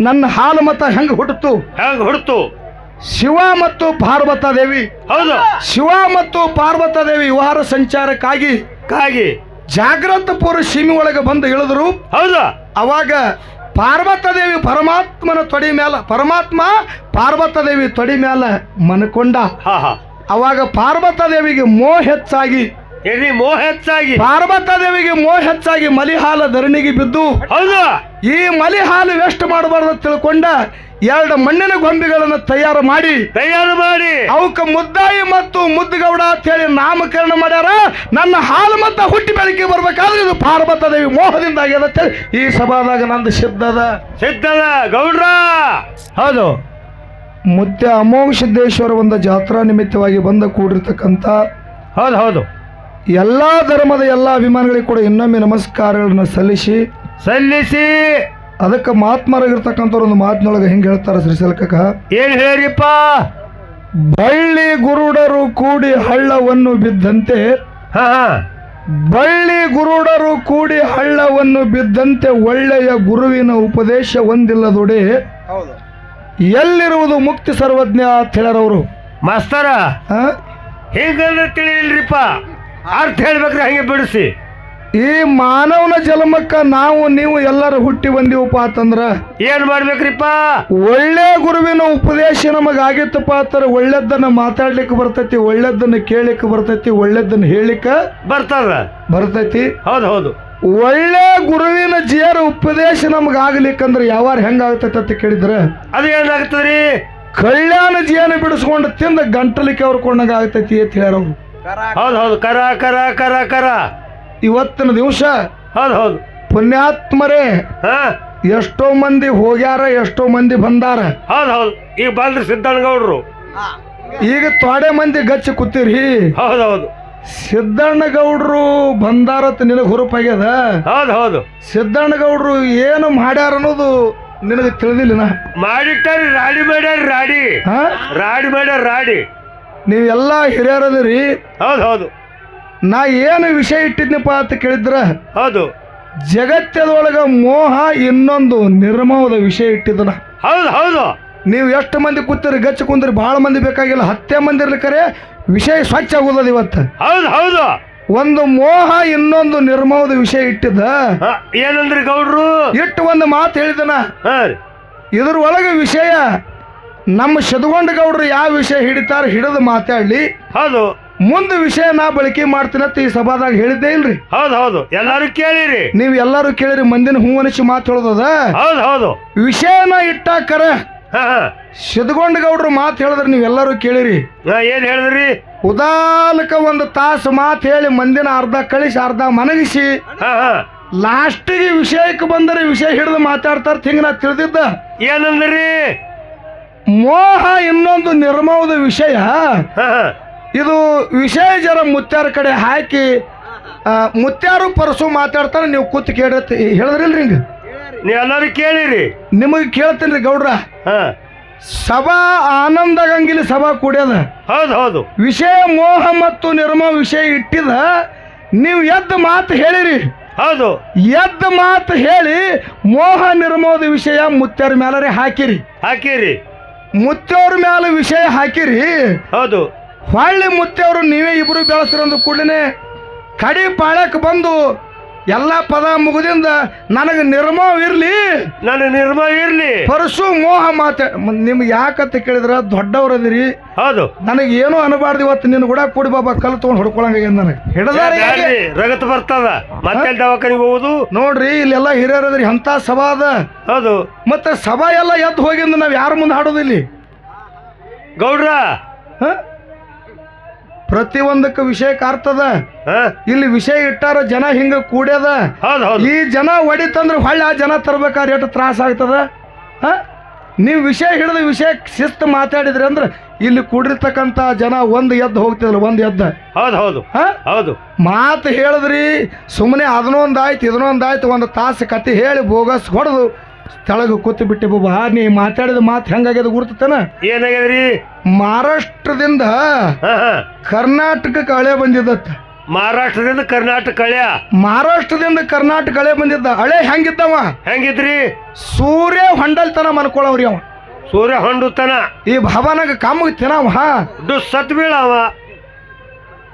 ನನ್ನ ಹಾಲು ಮತ ಹೆಂಗ ಹುಟ್ಟಿತು ಹೆಂಗ್ ಹುಡ್ತು ಶಿವ ಮತ್ತು ಪಾರ್ವತ ದೇವಿ. ಹೌದು. ಶಿವ ಮತ್ತು ಪಾರ್ವತ ದೇವಿ ವಿವಾಹ ಸಂಚಾರಕ್ಕಾಗಿ ಕಾಗಿ. ಜಾಗ್ರತಪುರ ಸೀಮೆ ಒಳಗೆ ಬಂದು ಇಳಿದ್ರು. ಹೌದು. ಅವಾಗ ಪಾರ್ವತ ದೇವಿ ಪರಮಾತ್ಮನ ತೊಡಿ ಮ್ಯಾಲ ಪರಮಾತ್ಮ ಪಾರ್ವತ ದೇವಿ ತೊಡಿ ಮ್ಯಾಲ ಮನಕೊಂಡ. ಹಾ ಹಾ. ಅವಾಗ ಪಾರ್ವತ ದೇವಿಗೆ ಮೋಹ ಹೆಚ್ಚಾಗಿ. ಎಲ್ಲಿ ಮೋಹ ಹೆಚ್ಚಾಗಿ. ಪಾರ್ವತ ದೇವಿಗೆ ಮೋಹ ಹೆಚ್ಚಾಗಿ ಮಲಿಹಾಲ ಧರಣಿಗೆ ಬಿದ್ದು ಹೌದು. ಈ ಮಲಿಹಾಲು ವೆಸ್ಟ್ ಮಾಡಬಾರ್ದು ತಿಳ್ಕೊಂಡ ಎರಡು ಮಣ್ಣಿನ ಗೊಂಬೆಗಳನ್ನು ತಯಾರು ಮಾಡಿ ತಯಾರು ಮಾಡಿ. ಅವಕ್ಕ ಮುದ್ದಾಯಿ ಮತ್ತು ಮುದ್ದುಗೌಡ ಅಂತ ಹೇಳಿ ನಾಮಕರಣ ಮಾಡ್ಯಾರ. ನನ್ನ ಹಾಲು ಮತ್ತ ಹುಟ್ಟಿ ಬೆಳಕಿಗೆ ಬರ್ಬೇಕಾದ್ರೆ ಇದು ಪಾರ್ವತ ದೇವಿ ಮೋಹದಿಂದ ಆಗ್ಯದ ಅಂತ ಹೇಳಿ ಈ ಸಭಾದಾಗ ನಂದು ಸಿದ್ಧದ ಸಿದ್ಧದ ಗೌಡ್ರ. ಹೌದು. ಮುದ್ದೆ ಅಮೋಘ ಸಿದ್ದೇಶ್ವರ ಒಂದು ಜಾತ್ರಾ ನಿಮಿತ್ತವಾಗಿ ಬಂದ ಕೂಡಿರ್ತಕ್ಕಂಥ ಹೌದು ಹೌದು. ಎಲ್ಲಾ ಧರ್ಮದ ಎಲ್ಲ ಅಭಿಮಾನಿಗಳಿಗೆ ಕೂಡ ಇನ್ನೊಮ್ಮೆ ನಮಸ್ಕಾರಗಳನ್ನು ಸಲ್ಲಿಸಿ ಸಲ್ಲಿಸಿ. ಅದಕ್ಕೆ ಮಹಾತ್ಮರಾಗಿರ್ತಕ್ಕಂಥವ್ರು ಒಂದು ಮಾತಿನೊಳಗೆ ಹೆಂಗೆ ಹೇಳ್ತಾರೆ ಶ್ರೀಸಲ್ಕಕ ಏನ್ ಹೇಳಿಪ್ಪ ಬಳ್ಳಿ ಗುರುಡರು ಕೂಡಿ ಹಳ್ಳವನ್ನು ಬಿದ್ದಂತೆ ಹಾ ಹಾ. ಬಳ್ಳಿ ಗುರುಡರು ಕೂಡಿ ಹಳ್ಳವನ್ನು ಬಿದ್ದಂತೆ ಒಳ್ಳೆಯ ಗುರುವಿನ ಉಪದೇಶ ಒಂದಿಲ್ಲದೊಡೆ ಎಲ್ಲಿರುವುದು ಮುಕ್ತಿ ಸರ್ವಜ್ಞ ಅಂತ ಹೇಳ್ಯಾರವರು ಮಾಸ್ತರ ಆ? ಹಿಂಗಂದ್ರೆ ತಿಳಿಲಿಲ್ರಿಪ್ಪ. ಅರ್ಥ ಹೇಳ್ಬೇಕ್ರಿ ಹಂಗೆ ಬಿಡಿಸಿ. ಈ ಮಾನವನ ಜನ್ಮಕ್ಕ ನಾವು ನೀವು ಎಲ್ಲರೂ ಹುಟ್ಟಿ ಬಂದೀವಪ್ಪ ಅಂತಂದ್ರ? ಏನ್ ಮಾಡ್ಬೇಕ್ರಿಪ್ಪ? ಒಳ್ಳೆ ಗುರುವಿನ ಉಪದೇಶ ನಮಗ ಆಗಿತ್ತಪ್ಪ ಅಂತಾರೆ ಒಳ್ಳೆದನ್ನ ಮಾತಾಡ್ಲಿಕ್ಕೆ ಬರ್ತೈತಿ ಒಳ್ಳೆದನ್ನ ಕೇಳಲಿಕ್ಕೆ ಬರ್ತೈತಿ ಒಳ್ಳೆದನ್ನ ಹೇಳಿಕ ಬರ್ತದ. ಬರ್ತೈತಿ. ಹೌದು ಹೌದು. ಒಳ್ಳೆ ಗುರುವಿನ ಜಿಯರ ಉಪದೇಶ ನಮಗ ಆಗ್ಲಿಕ್ಕಂದ್ರೆ ಯಾವಾರ ಹೆಂಗ ಆಗ್ತೈತೆ ಅಂತ ಕೇಳಿದ್ರ? ಅದು ಏನಾಗ್ತದ್ರಿ? ಕಲ್ಯಾಣ ಜೀವನ ಬಿಡಿಸ್ಕೊಂಡು ತಿಂದ ಗಂಟಲಿಕ್ಕೆ ಅವ್ರಕೊಂಡಾಗ ಆಗ್ತೈತಿ ಅಂತ ಅವ್ರು. ಹೌದು ಹೌದು ಕರ ಕರ ಕರ ಕರ. ಇವತ್ತಿನ ದಿವಸ ಹೌದು ಹೌದು. ಪುಣ್ಯಾತ್ಮರೇ ಹಾ? ಎಷ್ಟೋ ಮಂದಿ ಹೋಗ್ಯಾರ ಎಷ್ಟೋ ಮಂದಿ ಬಂದಾರ. ಹೌದು ಹೌದು. ಈಗ ಬಂದ್ರಿ ಸಿದ್ದಣ್ಣಗೌಡ್ರು ಈಗ ತೋಡೆ ಮಂದಿ ಗಚ್ಚಿ ಕೂತಿರಿ. ಹೌದು ಹೌದು. ಸಿದ್ದಣ್ಣಗೌಡ್ರು ಬಂದಾರತ್ ನಿನಗೆ ಹುರುಪಾಗ್ಯದ ಹೌದು ಹೌದು. ಸಿದ್ದಣ್ಣಗೌಡ್ರು ಏನು ಮಾಡ್ಯಾರ ಅನ್ನೋದು ನಿನಗೆ ತಿಳಿದಿಲ್ಲ ಮಾಡಿಟ್ಟಾರಿ ರಾಡಿ ಮಾಡ್ಯಾರ ರಾಡಿ. ಹಾ? ರಾಡಿ ಮಾಡ್ಯಾರ ರಾಡಿ. ನೀವೆಲ್ಲ ಹಿರಿಯರದಿರಿ. ಹೌದು ಹೌದು. ನಾ ಏನು ವಿಷಯ ಇಟ್ಟಿದ್ನಪ್ಪ ಅಂತ ಕೇಳಿದ್ರ? ಹೌದು. ಜಗತ್ತದೊಳಗ ಮೋಹ ಇನ್ನೊಂದು ನಿರ್ಮೋಹದ ವಿಷಯ ಇಟ್ಟಿದ್ದನ. ಹೌದು ಹೌದು. ನೀವು ಎಷ್ಟು ಮಂದಿ ಕೂತಿರಿ ಗಚ್ಚ ಕುಂದ್ರಿ ಬಹಳ ಮಂದಿ ಬೇಕಾಗಿಲ್ಲ ಹತ್ತೆ ಮಂದಿ ಇರ್ಲಿಕ್ಕರೆ ವಿಷಯ ಸ್ವಚ್ಛ ಆಗೋದದ ಇವತ್ತು. ಹೌದು ಹೌದು. ಒಂದು ಮೋಹ ಇನ್ನೊಂದು ನಿರ್ಮೋಹದ ವಿಷಯ ಇಟ್ಟಿದ್ದ. ಏನಂದ್ರಿ ಗೌಡ್ರು? ಇಟ್ಟು ಒಂದು ಮಾತು ಹೇಳಿದನ. ಇದ್ರ ಒಳಗೆ ವಿಷಯ ನಮ್ಮ ಶದಗೊಂಡ ಗೌಡ್ರು ಯಾವ ವಿಷಯ ಹಿಡಿತಾರ ಹಿಡಿದು ಮಾತಾಡ್ಲಿ. ಹೌದು. ಮುಂದೆ ವಿಷಯ ನಾ ಬಳಕೆ ಮಾಡ್ತೀನಿ ಅಂತ ಈ ಸಭಾದಾಗ ಹೇಳಿದ್ದೆ ಇಲ್ರಿ. ಹೌದು ಹೌದು. ಎಲ್ಲಾರು ಕೇಳಿರಿ. ನೀವು ಎಲ್ಲರೂ ಕೇಳಿರಿ ಮಂದಿನ ಹೂ ಅನಿಸಿ ಮಾತು ಹೇಳೋದದ? ಹೌದು ಹೌದು. ವಿಷಯನ ಇಟ್ಟಾಕರ ಶದಗೊಂಡ ಗೌಡ್ರು ಮಾತು ಹೇಳಿದ್ರೆ ನೀವೆಲ್ಲರೂ ಕೇಳಿರಿ. ಏನ್ ಹೇಳಿದ್ರಿ? ಉದಾಲಕ ಒಂದು ತಾಸು ಮಾತು ಹೇಳಿ ಮಂದಿನ ಅರ್ಧ ಕಳಿಸಿ ಅರ್ಧ ಮನಗಿಸಿ. ಲಾಸ್ಟಿಗೆ ವಿಷಯಕ್ಕೆ ಬಂದರೆ ವಿಷಯ ಹಿಡಿದು ಮಾತಾಡ್ತಾರ ಹಿಂಗ ನಾ ತಿಳಿದಿದ್ದ. ಏನಂದ್ರಿ? ಮೋಹ ಇನ್ನೊಂದು ನಿರ್ಮೋದ ವಿಷಯ. ಇದು ವಿಷಯ ಜರ ಮುತ್ಯಾರ ಕಡೆ ಹಾಕಿ ಮುತ್ಯಾರು ಪರಸು ಮಾತಾಡ್ತಾರೆ ನೀವು ಕೂತ್ ಕೇಳತ್ತೆ ಹೇಳಿದ್ರಿಲ್ರಿ ಹಿಂಗ? ನೀವು ಎಲ್ಲಾರು ಕೇಳಿರಿ. ನಿಮಗೆ ಕೇಳ್ತೀನಿ ಗೌಡ್ರ. ಸಭಾ ಆನಂದ ಗಂಗಿಲಿ ಸಭಾ ಕುಡಿಯದ. ಹೌದು ಹೌದು. ವಿಷಯ ಮೋಹ ಮತ್ತು ನಿರ್ಮ ವಿಷಯ ಇಟ್ಟಿದ ನೀವು ಎದ್ದ ಮಾತು ಹೇಳಿರಿ. ಹೌದು. ಎದ್ದ ಮಾತು ಹೇಳಿ ಮೋಹ ನಿರ್ಮೋದ ವಿಷಯ ಮುತ್ತರ ಮ್ಯಾಲರೆ ಹಾಕಿರಿ. ಹಾಕಿರಿ. ಮುತ್ತವ್ರ ಮ್ಯಾಲ ವಿಷಯ ಹಾಕಿರಿ. ಹೌದು. ಹೊಳ್ಳಿ ಮುತ್ತೆಯವರು ನೀವೇ ಇಬ್ರು ಬೆಳೆಸ್ರಂದು ಕೂಡಲೇ ಕಡಿ ಪಾಳಕ್ ಬಂದು ಎಲ್ಲ ಪದ ಮುಗಿದಿಂದ ನನಗೆ ನಿರ್ಮವ ಇರ್ಲಿ. ನನ್ನ ನಿರ್ಮವ ಇರ್ಲಿ. ಪರಶು ಮೋಹ ಮಾತೆ ನಿಮ್ಗೆ ಯಾಕಂತ ಕೇಳಿದ್ರ ದೊಡ್ಡವ್ರದಿರಿ. ಹೌದು. ನನಗೆ ಏನೂ ಅನ್ಬಾರ್ದು ಇವತ್ತು ನಿನ್ನ ಕೂಡ ಕೂಡಿ ಬಾಬಾ ಕಲ್ ತೊಗೊಂಡು ಹೊಡ್ಕೊಳಂಗ ನನಗೆ. ಹಿಡದಾರ ರಗತ್ ಬರ್ತದ. ಮತ್ತೆ ದವಾಖಾನಿಗೆ ಹೋಗುದು? ನೋಡ್ರಿ ಇಲ್ಲೆಲ್ಲ ಹಿರಿಯರದ್ರಿ ಅಂತ ಸಭಾ ಅದ. ಹೌದು. ಮತ್ತೆ ಸಭಾ ಎಲ್ಲ ಎದ್ದು ಹೋಗಿಂದ ನಾವು ಯಾರ ಮುಂದೆ ಹಾಡೋದಿಲ್ಲಿ ಗೌಡ್ರ ಹ? ಪ್ರತಿಯೊಂದಕ್ಕೆ ವಿಷಯಕ್ಕೆ ಅರ್ಥದ ಹಾ? ಇಲ್ಲಿ ವಿಷಯ ಇಟ್ಟಾರ ಜನ ಹಿಂಗ ಕೂಡ್ಯದ. ಹೌದು ಈ ಜನ ಹೊಡಿತಂದ್ರೆ ಹೊಳ್ಳಿ ಆ ಜನ ತರ್ಬೇಕಾದ್ರೆ ಎಷ್ಟು ತ್ರಾಸ ಆಗ್ತದ? ಹ? ನೀವು ವಿಷಯ ಹಿಡಿದ ವಿಷಯ ಶಿಸ್ತು ಮಾತಾಡಿದ್ರಿ ಅಂದ್ರೆ ಇಲ್ಲಿ ಕೂಡಿರ್ತಕ್ಕಂಥ ಜನ ಒಂದು ಎದ್ದು ಹೋಗ್ತಿದ್ರು ಒಂದು ಎದ್ದ. ಹೌದು ಹೌದು? ಹೌದು. ಮಾತು ಹೇಳಿದ್ರಿ ಸುಮ್ಮನೆ ಅದನ್ನೊಂದಾಯ್ತು ಆಯ್ತು ಇದನ್ನೊಂದು ಆಯ್ತು ಒಂದು ತಾಸು ಕತೆ ಹೇಳಿ ಬೋಗಸ್ ಹೊಡೆದು ತೆಳಗೆ ಕೂತು ಬಿಟ್ಟೆ ಬಾಬಾ ನೀ ಮಾತಾಡಿದ ಮಾತು ಹೆಂಗಾಗ್ಯದ ಗುರ್ತತನ? ಏನಾಗ್ಯದ್ರಿ? ಮಹಾರಾಷ್ಟ್ರದಿಂದ ಕರ್ನಾಟಕಕ್ಕೆ ಹಳೆ ಬಂದಿದ್ದತ್ತ. ಮಹಾರಾಷ್ಟ್ರದಿಂದ ಕರ್ನಾಟಕ ಕಳೆ ಮಹಾರಾಷ್ಟ್ರದಿಂದ ಕರ್ನಾಟಕ ಹಳೆ ಬಂದಿದ್ದ. ಹಳೆ ಹೆಂಗಿದ್ದವ? ಹೆಂಗಿದ್ರಿ? ಸೂರ್ಯ ಹೊಂಡಲ್ತನ ಮನ್ಕೊಳವ್ರಿ ಅವ. ಸೂರ್ಯ ಹೊಂಡುತನ. ಈ ಭವನಾಗ ಕಾಮಗ್ ತಿನ್ನವ ಡು ಸತ್ ಬೀಳವ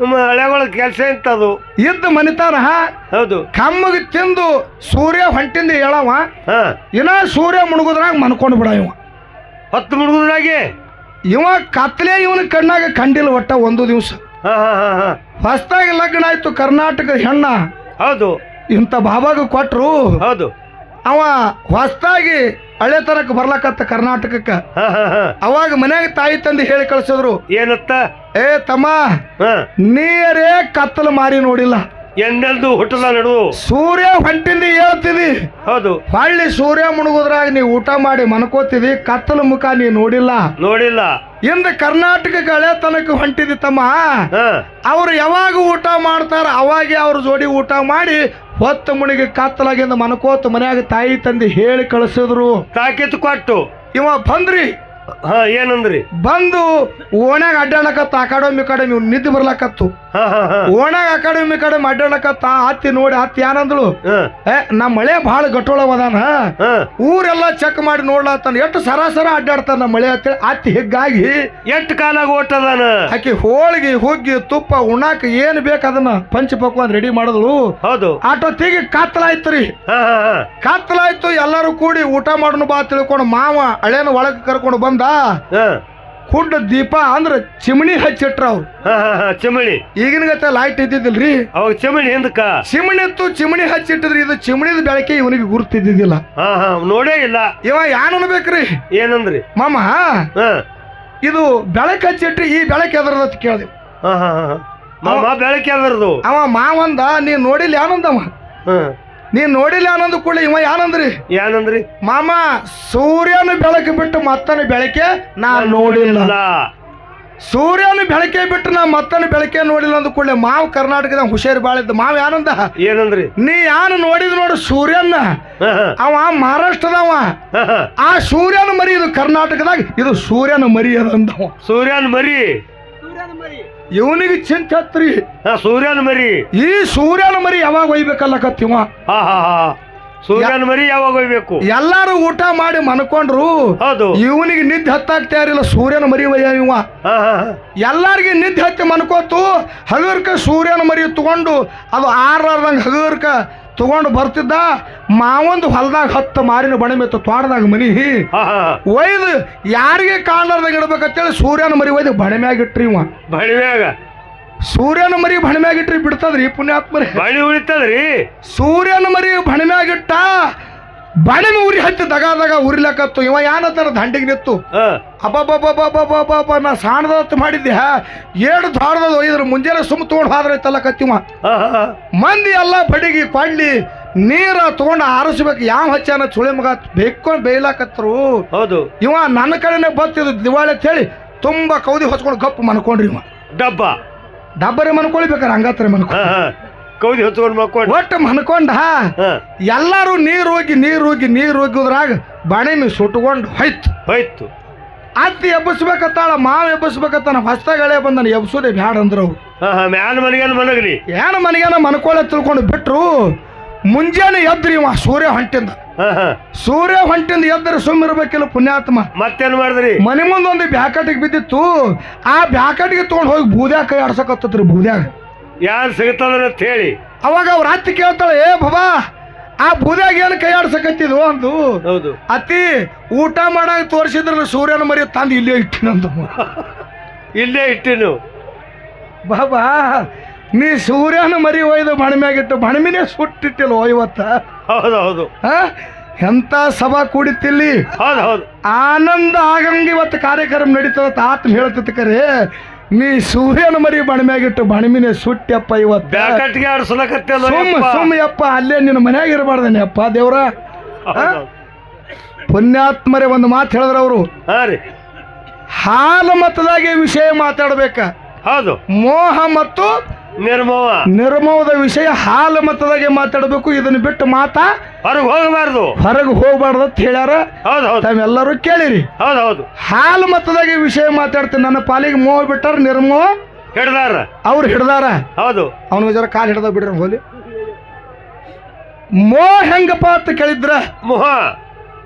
ನಮ್ಮ ಹಳೆಗಳ ಕೆಲಸ ಎಂತದು? ಇದ್ದ ಮನಿತಾನ ಹೌದು. ಕಮ್ಮಗ ತಿಂದು ಸೂರ್ಯ ಹೊಂಟಿಂದ ಹೇಳವ ಹಾ. ಇನ್ನ ಸೂರ್ಯ ಮುಣಗುದ್ರಾಗ ಮನ್ಕೊಂಡು ಬಿಡ ಇವ. ಹತ್ತು ಮುಳುಗುದ್ರಾಗೆ ಇವ ಕತ್ಲೆ ಇವನ ಕಣ್ಣಾಗ ಕಂಡಿಲ್ಲ ಒಟ್ಟ ಒಂದು ದಿವಸ. ಹಾ ಹಾ ಹಾ ಹಾ. ಹೊಸ್ದಾಗಿ ಲಗ್ನ ಆಯ್ತು ಕರ್ನಾಟಕದ ಹೆಣ್ಣ. ಹೌದು. ಇಂಥ ಬಾಬಾಗ ಕೊಟ್ರು. ಹೌದು. ಅವ ಹೊಸದಾಗಿ ಹಳೆ ತನಕ ಬರ್ಲಕತ್ತ ಕರ್ನಾಟಕಕ್ಕ. ಹಾ ಹಾ ಹಾ. ಅವಾಗ ಮನ್ಯಾಗ ತಾಯಿ ತಂದೆ ಹೇಳಿ ಕಳ್ಸಿದ್ರು ಏನತ್ತ? ಏ ತಮ್ಮ ಹಾ. ನೀರೇ ಕತ್ತಲು ಮಾರಿ ನೋಡಿಲ್ಲ. ಎಂದೆಲ್ದು ಹುಟ್ಟದ ನಡು. ಸೂರ್ಯ ಹೊಂಟಿಂದ ಹೇಳ್ತಿದಿ. ಹೌದು. ಹೊಳ್ಳಿ ಸೂರ್ಯ ಮುಣಗುದ್ರಾಗ ನೀ ಊಟ ಮಾಡಿ ಮನ್ಕೋತಿದಿ ಕತ್ತಲ ಮುಖ ನೀ ನೋಡಿಲ್ಲ. ನೋಡಿಲ್ಲ. ಇಂದ ಕರ್ನಾಟಕ ಕಳೆ ತನಕ ಹೊಂಟಿದಿ ತಮ್ಮ. ಅವ್ರು ಯಾವಾಗ ಊಟ ಮಾಡ್ತಾರ ಅವಾಗೆ ಅವ್ರ ಜೋಡಿ ಊಟ ಮಾಡಿ ಹೊತ್ತ ಮುಣಿಗೆ ಕತ್ತಲಾಗಿಂದ ಮನ್ಕೋತ ಮನ್ಯಾಗ ತಾಯಿ ತಂದೆ ಹೇಳಿ ಕಳಿಸಿದ್ರು. ತಾಕೀತು ಕೊಟ್ಟು. ಇವ ಬಂದ್ರಿ. ಹಾ ಏನಂದ್ರಿ? ಬಂದು ಓಣ್ಯಾಗ ಅಡ್ಡಾಡಕತ್ತ ಅಕಾಡೆಮಿ ಅಕಾಡೆಮಿ ನಿದ್ದೆ ಬರ್ಲಾಕತ್ತು. ಹಾ ಹಾ ಹಾ. ಓಣ್ಯಾಗ ಆ ಕಡೆ ಈ ಕಡೆ ಅಡ್ಡಾಡಕತ್ತ ಹತ್ತಿ ನೋಡಿ ಹತ್ತಿ ಏನಂದ್ಳು ಹಾ. ಏ ನಮ್ಮ ಮಳೆ ಭಾಳ ಗಟ್ಟೋಳವದಾನ. ಹಾ. ಊರೆಲ್ಲ ಚೆಕ್ ಮಾಡಿ ನೋಡ್ಲಾತಾನ ಎಷ್ಟು ಸರಾಸರ ಅಡ್ಡಾಡ್ತಾನ ನಮ್ಮ ಮಳೆ ಅಂತೇಳಿ ಅತ್ತಿ ಹಿಗ್ಗಾಗಿ ಎಷ್ಟು ಕಾಲಾಗ ಓಟದಾನ? ಆಕಿ ಹೋಳಿಗೆ ಹುಗ್ಗಿ ತುಪ್ಪ ಉಣಾಕ ಏನ್ ಬೇಕು ಅದನ್ನ ಪಂಚ ಪಕ್ವಾನ್ ರೆಡಿ ಮಾಡಿದ್ಳು ಹೌದು. ಆಟೋ ಕತ್ತಲಾಯ್ತ್ರಿ ಹಾ ಹಾ ಹಾ. ಕತ್ತಲಾಯ್ತು ಎಲ್ಲರೂ ಕೂಡಿ ಊಟ ಮಾಡೋಣ ಬಾ ತಿಳ್ಕೊಂಡು ಮಾವ ಹಳೇನ ಒಳಗೆ ಕರ್ಕೊಂಡು ಬಂದ ಹಾ. ಕುಂಡ ದೀಪ ಅಂದ್ರ ಚಿಮಣಿ ಹಚ್ಚಿಟ್ರ ಅವ್ರು. ಹಾ ಹಾ ಹಾ ಚಿಮಣಿ. ಈಗಿನ ಗತೆ ಲೈಟ್ ಇದ್ದಿದ್ದಿಲ್ರಿ? ಅವಾಗ ಚಿಮಣಿ ಹಿಂದಕ್ಕ? ಚಿಮಣಿ ಇತ್ತು ಚಿಮಣಿ ಹಚ್ಚಿಟ್ಟಿದ್ರಿ ಇದು ಚಿಮಣಿದ ಬೆಳಕೆ ಇವನಿಗೆ ಗುರುತಿದ್ದಿದ್ದಿಲ್ಲ. ನೋಡೇ ಇಲ್ಲ. ಇವ ಯಾನ್ ಅನ್ಬೇಕ್ರಿ? ಏನಂದ್ರಿ? ಮಾಮ ಹಾ. ಇದು ಬೆಳಕ ಹಚ್ಚಿಟ್ರಿ ಈ ಬೆಳಕ ಎದರದ ಕೇಳಿದೆ. ಹಾ ಹಾ ಹಾ ಮಾಮ ಬೆಳಕ ಅದರದು ಅವ ಮಾವಂದ ನೀ ನೋಡಿಲ್ಲ ಯಾನಂದವ? ಹಾ ನೀ ನೋಡಿಲ್ಲ ಅನ್ನೊಂದು ಕೂಡ ಇವ ಯಾನಂದ್ರಿ? ಏನಂದ್ರಿ ಮಾಮ ಸೂರ್ಯನ ಬೆಳಕು ಬಿಟ್ಟು ಮತ್ತನ ಬೆಳಕೆ ನಾ ನೋಡಿಲ್ಲ. ಸೂರ್ಯನ ಬೆಳಕೆ ಬಿಟ್ಟು ನಾ ಮತ್ತನ ಬೆಳಕೆ ನೋಡಿಲ್ಲ ಅಂದ ಕೂಡಲೇ ಮಾವು ಕರ್ನಾಟಕದ ಹುಷಾರು ಬಾಳಿದ್ದ ಮಾವ ಯಾನಂದ? ಏನಂದ್ರಿ? ನೀ ಯಾನ ನೋಡಿದ್ ನೋಡು ಸೂರ್ಯನ ಹಾ ಹಾ. ಅವ ಮಹಾರಾಷ್ಟ್ರದವ. ಆ ಸೂರ್ಯನ ಮರಿ ಇದು ಕರ್ನಾಟಕದಾಗ ಇದು ಸೂರ್ಯನ ಮರಿ ಅದಂದವ. ಸೂರ್ಯನ ಮರಿ? ಇವನಿಗೆ ಚಿಂತೆ ಹತ್ರಿ. ಹಾ ಸೂರ್ಯನ ಮರಿ. ಈ ಸೂರ್ಯನ ಮರಿ ಯಾವಾಗ ಒಯ್ಬೇಕಲ್ಲಕತ್ತಿವ ಹಾ ಹಾ ಹಾ. ಸೂರ್ಯನ ಮರಿ ಯಾವಾಗ ಒಯ್ಬೇಕು? ಎಲ್ಲಾರು ಊಟ ಮಾಡಿ ಮನ್ಕೊಂಡ್ರು ಹೌದು. ಇವನಿಗೆ ನಿದ್ದೆ ಹತ್ತಾಗ್ತಾ ಇರಲಿಲ್ಲ ಸೂರ್ಯನ ಮರಿ ಒಯ್ಯ ಇವ. ಹಾ ಹಾ ಹಾ. ಎಲ್ಲಾರ್ಗಿ ನಿದ್ದೆ ಹತ್ತಿ ಮನ್ಕೋತು ಹಗರ್ಕ ಸೂರ್ಯನ ಮರಿ ತಗೊಂಡು ಅದು ಆರ್ಲಾರ್ದಂಗೆ ಹಗರ್ಕ ತಗೊಂಡು ಬರ್ತಿದ್ದ ಮಾವೊಂದು ಹೊಲದಾಗ ಹತ್ತು ಮಾರಿನ ಬಣ ಮೆತ್ತ ತೋಟದಾಗ ಮನಿ. ಒಯ್ದು ಯಾರಿಗೆ ಕಾಣಲಾರ್ದಾಗ ಇಡ್ಬೇಕಂತೇಳಿ ಸೂರ್ಯನ ಮರಿ ಒಯ್ದು ಬಣ ಮ್ಯಾಗ ಇಟ್ರಿ ಇವ. ಬಣಿಮ್ಯಾಗ ಸೂರ್ಯನ ಮರಿ ಬಣ ಮ್ಯಾಗ ಇಟ್ರಿ ಬಿಡ್ತದ್ರಿ ಪುಣ್ಯಾತ್ಮರಿ. ಬಣಿ ಉಳಿತದ್ರಿ? ಸೂರ್ಯನ ಮರಿ ಬಣ ಮ್ಯಾಗ ಇಟ್ಟ ಬಣೆ ಉರಿ ಹತ್ತಿ ದಗ ದಗ ಉರಿಲಕತ್ತು ಇವ ಯಾನತ್ತಾರ ದಂಡಿಗೆ ನಿತ್ತು. ಅಬ್ಬಬ್ಬಬ್ಬಬ್ಬಬ್ಬಬ್ಬ ನಾ ಸಾಣದತ್ತು ಮಾಡಿದ್ದೆ ಏಳು ದಾರದ ಒಯ್ದ್ರ ಮುಂಜಾನೆ ಸುಮ್ ತಗೊಂಡು ಹೋದ್ರೆ ಐತಲ್ಲ ಕತ್ತಿವ. ಹಾ ಹಾ ಹಾ. ಮಂದಿ ಎಲ್ಲ ಬಡಿಗಿ ಕೊಳ್ಳಿ ನೀರ ತಗೊಂಡು ಆರಿಸ್ಬೇಕು ಯಾವ ಹಚ್ಚಾನ ಚುಳಿ ಮಗ ಬೇಕೊಂಡು ಬೇಯ್ಲಾಕತ್ರು. ಹೌದು. ಇವ ನನ್ನ ಕಡೆನೆ ಬತ್ತಿದ್ದು ದಿವಾಳಿ ಅಂತ ಹೇಳಿ ತುಂಬಾ ಕೌದಿ ಹೊಚ್ಕೊಂಡು ಗಪ್ಪು ಮನ್ಕೊಂಡ್ರಿ ಇವ. ಡಬ್ಬ. ಡಬ್ಬರಿ ಮನ್ಕೊಳ್ಬೇಕಾರೆ ಹಂಗತ್ರಿ ಮನ್ಕೊ ಕೌದಿ ಹಚ್ಕೊಂಡು ಮಕ್ಕೊಂಡು. ಒಟ್ಟು ಮನ್ಕೊಂಡ ಹಾ. ಎಲ್ಲರೂ ನೀರು ಹೋಗಿ ನೀರು ಹೋಗಿ ನೀರು ಹೋಗಿದ್ರಾಗ ಬಣಿಮಿ ಸುಟ್ಕೊಂಡು ಹೋಯ್ತು. ಹೋಯ್ತು. ಅತ್ತಿ ಎಬ್ಬಸ್ಬೇಕತ್ತಾಳ ಮಾವ ಎಬ್ಬಸ್ಬೇಕತ್ತಾನ ಹೊಸ್ತಾಗಳೆ ಬಂದನ ಎಬ್ಸೋದೇ ಬ್ಯಾಡ ಅಂದ್ರು ಅವ್ರು. ಹಾ ಹಾ ಮ್ಯಾಲ ಮನೆಗೇನು ಮನಗ್ರಿ ಏನು ಮನೆಗೇನ ಮನ್ಕೊಳ್ಳೆ ತಿಳ್ಕೊಂಡು ಬಿಟ್ರು ಮುಂಜಾನೆ ಎದ್ರಿ ಇವ ಸೂರ್ಯ ಹೊಂಟಿಂದ. ಹಾ ಹಾ. ಸೂರ್ಯ ಹೊಂಟಿಂದ ಎದ್ದರೆ ಸುಮ್ಮಿರ್ಬೇಕಿಲ್ಲ ಪುಣ್ಯಾತ್ಮ. ಮತ್ತೇನ್ ಮಾಡಿದ್ರಿ? ಮನೆ ಮುಂದೊಂದು ಬ್ಯಾಕಟಿಗೆ ಬಿದ್ದಿತ್ತು ಆ ಬ್ಯಾಕಟಿಗೆ ತೊಗೊಂಡು ಹೋಗಿ ಬೂದ್ಯಾಗ ಕೈ ಆಡ್ಸಕತ್ತತ್ರಿ ಬೂದ್ಯಾಗ. ಯಾರು ಸಿಗ್ತದ್ರ ಅಂತ ಹೇಳಿ. ಅವಾಗ ಅವ್ರ ಅತ್ತಿ ಕೇಳ್ತಾಳೆ ಏ ಬಾಬಾ ಆ ಬೂದ್ಯಾಗ ಏನು ಕೈಯಾಡ್ಸಕತ್ತಿದ್ವು ಒಂದು ಅಂದು ಹೌದು. ಅತ್ತಿ ಊಟ ಮಾಡಾಗ ತೋರಿಸಿದ್ರ ಸೂರ್ಯನ ಮರಿ ತಂದು ಇಲ್ಲೇ ಇಟ್ಟಿನಂದು ಇಲ್ಲೇ ಇಟ್ಟಿನ. ಬಾಬಾ ನೀ ಸೂರ್ಯನ ಮರಿ ಒಯ್ದು ಬಣಮ್ಯಾಗಿಟ್ಟು ಬಣಮಿನೇ ಸುಟ್ಟಿಟ್ಟಿಲ್ಲ ಇವತ್ತ? ಹೌದು ಹೌದು ಆ? ಎಂತ ಸಭಾ ಕೂಡಿತಿಲ್ಲಿ ಹೌದು ಹೌದು ಆನಂದ ಆಗಂಗ ಇವತ್ತು ಕಾರ್ಯಕ್ರಮ ನಡೀತದ ಆತ್ಮ ಹೇಳ್ತಿತ್ತು ಕರೆ. ನೀ ಸೂರ್ಯನ ಮರಿ ಬಣಮ್ಯಾಗಿಟ್ಟು ಬಣಮಿನೇ ಸುಟ್ಟಪ್ಪ ಇವತ್ತು. ಬ್ಯಾಕಟ್ಗೆ ಆಡ್ಸಲಕತ್ತಿಲ್ಲ ಸುಮ್ಮ ಸುಮ್ಮ ಯಪ್ಪ? ಅಲ್ಲೇ ನಿನ್ನ ಮನ್ಯಾಗ ಇರಬಾರ್ದೇನೆ ಅಪ್ಪ ದೇವ್ರ ಪುಣ್ಯಾತ್ಮರೇ ಒಂದು ಮಾತು ಹೇಳಿದ್ರ ಅವರು. ಹಾಲು ಮತದಾಗೆ ವಿಷಯ ಮಾತಾಡ್ಬೇಕ. ಹೌದು. ಮೋಹ ಮತ್ತು ನಿರ್ಮವ. ನಿರ್ಮೋವದ ವಿಷಯ ಹಾಲು ಮತದಾಗೆ ಮಾತಾಡಬೇಕು ಇದನ್ನ ಬಿಟ್ಟು ಮಾತಾ ಹೊರಗೆ ಹೋಗಬಾರ್ದು. ಹೊರಗೆ ಹೋಗಬಾರ್ದು ಅಂತ ಹೇಳ್ಯಾರ. ಹೌದು ಹೌದು. ತಾವೆಲ್ಲರೂ ಕೇಳಿರಿ. ಹೌದು ಹೌದು. ಹಾಲು ಮತದಾಗೆ ವಿಷಯ ಮಾತಾಡ್ತೀನಿ ನನ್ನ ಪಾಲಿಗೆ ಮೋಹ ಬಿಟ್ಟಾರ ನಿರ್ಮೋಹ ಹಿಡ್ದಾರ. ಅವ್ರು ಹಿಡ್ದಾರ. ಹೌದು. ಅವನಿಗೆ ಜರ ಕಾಲು ಹಿಡ್ದ ಬಿಡ್ರಿ ಹೋಲಿ. ಮೋ ಹೆಂಗಪ್ಪ ಅಂತ ಕೇಳಿದ್ರ? ಮೋಹ.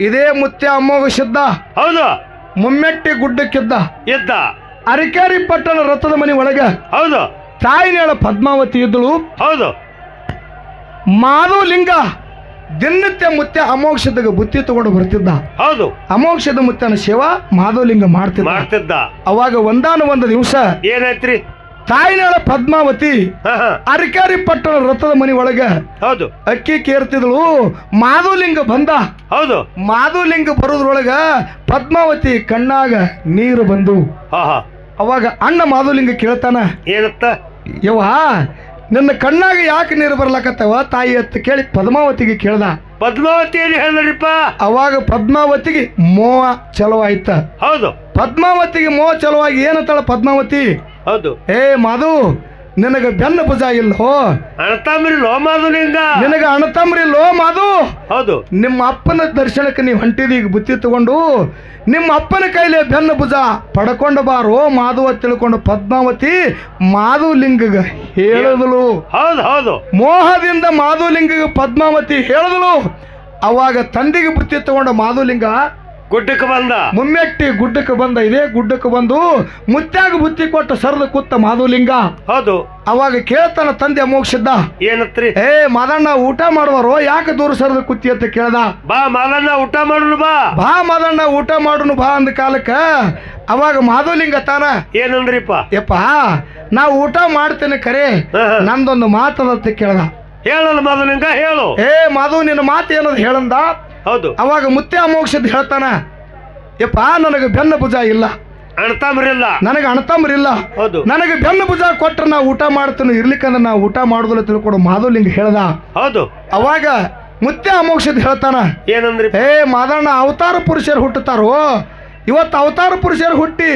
ಇದೇ ಮುತ್ಯ ಅಮ್ಮೋಗ ಸಿದ್ಧ. ಹೌದು. ಮುಮ್ಮೆಟ್ಟಿ ಗುಡ್ಡಕ್ಕಿದ್ದ. ಇದ್ದ. ಅರಿಕೇರಿ ಪಟ್ಟಣ ರಥದ ಮನೆ ಒಳಗೆ ಹೌದು. ತಾಯಿನೇಳ ಪದ್ಮಾವತಿ ಇದ್ದಳು ಹೌದು. ಮಾಧುಲಿಂಗ ದಿನನಿತ್ಯ ಮುತ್ಯ ಅಮೋಕ್ಷದಾಗ ಬುತ್ತಿ ತಗೊಂಡು ಬರ್ತಿದ್ದ. ಹೌದು. ಅಮೋಕ್ಷದ ಮುತ್ತನ ಸೇವಾ ಮಾಧುಲಿಂಗ ಮಾಡ್ತಿದ್ದ. ಮಾಡ್ತಿದ್ದ. ಅವಾಗ ಒಂದಾನ ಒಂದು ದಿವಸ ಏನೈತ್ರಿ ತಾಯಿನಾಳ ಪದ್ಮಾವತಿ ಅರಕಾರಿ ಹಾ. ಅರಿಕೇರಿ ಪಟ್ಟಣ ರಥದ ಮನೆ ಒಳಗ ಹೌದು. ಅಕ್ಕಿ ಕೇರ್ತಿದ್ಳು ಮಾಧುಲಿಂಗ ಬಂದ. ಹೌದು. ಮಾಧುಲಿಂಗ ಬರೋದ್ರೊಳಗ ಪದ್ಮಾವತಿ ಕಣ್ಣಾಗ ನೀರು ಬಂದು. ಹಾ ಹಾ. ಅವಾಗ ಅಣ್ಣ ಮಾಧುಲಿಂಗ ಕೇಳ್ತಾನ. ಏನತ್ತ? ಯವ್ವ ನನ್ನ ಕಣ್ಣಾಗ ಯಾಕೆ ನೀರು ಬರ್ಲಕತ್ತವ? ತಾಯಿ ಅಂತ ಕೇಳಿ ಪದ್ಮಾವತಿಗೆ ಕೇಳ್ದ. ಪದ್ಮಾವತಿ ಏನು ಹೇಳಿದ್ರಿಪ್ಪ? ಅವಾಗ ಪದ್ಮಾವತಿಗೆ ಮೋಹ ಚಲೋ ಆಯ್ತ. ಹೌದು. ಪದ್ಮಾವತಿಗೆ ಮೋಹ ಚಲೋವಾಗಿ ಏನಂತಾಳ ಪದ್ಮಾವತಿ? ಹೌದು. ಏ ಮಾಧು ನಿನಗ ಬೆನ್ನ ಭುಜ ಇಲ್ಲೋ? ಅಣತಾಮ್ರಿ ಲೋ ಮಾಧುಲಿಂಗ ನಿನಗ ಅಣತಾಮ್ರಿ ಲೋ ಮಾದು? ಹೌದು. ನಿಮ್ಮ ನಿಮ್ಮ ಅಪ್ಪನ ದರ್ಶನಕ್ಕೆ ನೀವು ಹೊಂಟಿದಿ ಈಗ ಬುತ್ತಿ ತಗೊಂಡು. ನಿಮ್ಮ ಅಪ್ಪನ ಕೈಲಿ ಬೆನ್ನ ಭುಜ ಪಡ್ಕೊಂಡು ಬಾರೋ ಮಾಧುವ ತಿಳ್ಕೊಂಡು ಪದ್ಮಾವತಿ ಮಾಧುಲಿಂಗಗ ಹೇಳಿದಳು. ಹೌದು ಹೌದು. ಮೋಹದಿಂದ ಮಾಧುಲಿಂಗಗ ಪದ್ಮಾವತಿ ಹೇಳಿದಳು. ಅವಾಗ ತಂದೆಗೆ ಬುತ್ತಿ ತಗೊಂಡ ಮಾಧುಲಿಂಗ ಗುಡ್ಡಕ್ಕೆ ಬಂದ. ಮುಮ್ಮೆಟ್ಟಿ ಗುಡ್ಡಕ್ಕೆ ಬಂದ ಇದೇ ಗುಡ್ಡಕ್ಕೆ ಬಂದು ಮುತ್ಯಾಗ ಬುತ್ತಿ ಕೊಟ್ಟು ಸರದ ಕೂತ ಮಾಧುಲಿಂಗ. ಹೌದು. ಅವಾಗ ಕೇಳ್ತಾನ ತಂದೆ ಮೋಕ್ಷಿದ್ದ. ಏನತ್ರಿ? ಏ ಮಾದಣ್ಣ ಊಟ ಮಾಡುವರು? ಯಾಕೆ ದೂರ ಸರದ ಕುತ್ತಿ ಅಂತ ಕೇಳ್ದ. ಬಾ ಮಾದಣ್ಣ ಊಟ ಮಾಡೋಣ ಬಾ. ಬಾ ಮಾದಣ್ಣ ಊಟ ಮಾಡುನು ಬಾ ಅಂದ ಕಾಲಕ್ಕ ಅವಾಗ ಮಾಧುಲಿಂಗ ತಾನ ಏನಂದ್ರಿಪ್ಪ? ಯಪ್ಪ ನಾ ಊಟ ಮಾಡ್ತೇನೆ ಕರೆ. ನಂದೊಂದು ಮಾತದಂತ ಕೇಳ್ದ. ಹೇಳಲ್ಲ ಮಾಧುಲಿಂಗ ಹೇಳು. ಏ ಮಾಧು ನಿನ್ನ ಮಾತು ಏನದು ಹೇಳಂದ? ಹೌದು. ಅವಾಗ ಮುತ್ತೆ ಅಮೋಕ್ಷದ ಹೇಳ್ತಾನ ಯಪ್ಪ ನನಗೆ ಬೆನ್ನ ಭುಜ ಇಲ್ಲ. ಅಣತಾಮ್ರಿಲ್ಲ ನನಗೆ ಅಣತಾಮ್ರಿಲ್ಲ ಹೌದು. ನನಗೆ ಬೆನ್ನ ಭುಜ ಕೊಟ್ರೆ ನಾ ಊಟ ಮಾಡ್ತೇನೆ ಇರ್ಲಿಕ್ಕಂದ್ರೆ ನಾ ಊಟ ಮಾಡುದಿಲ್ಲ ತಿಳ್ಕೊಂಡು ಮಾಧುಲಿಂಗ ಹೇಳ್ದ. ಹೌದು. ಅವಾಗ ಮುತ್ತೆ ಅಮೋಕ್ಷದ ಹೇಳ್ತಾನ ಏನಂದ್ರೆ? ಏ ಮಾದಣ್ಣ ಅವತಾರ ಪುರುಷರು ಹುಟ್ಟುತ್ತಾರೋ? ಇವತ್ತು ಅವತಾರ ಪುರುಷರು ಹುಟ್ಟಿ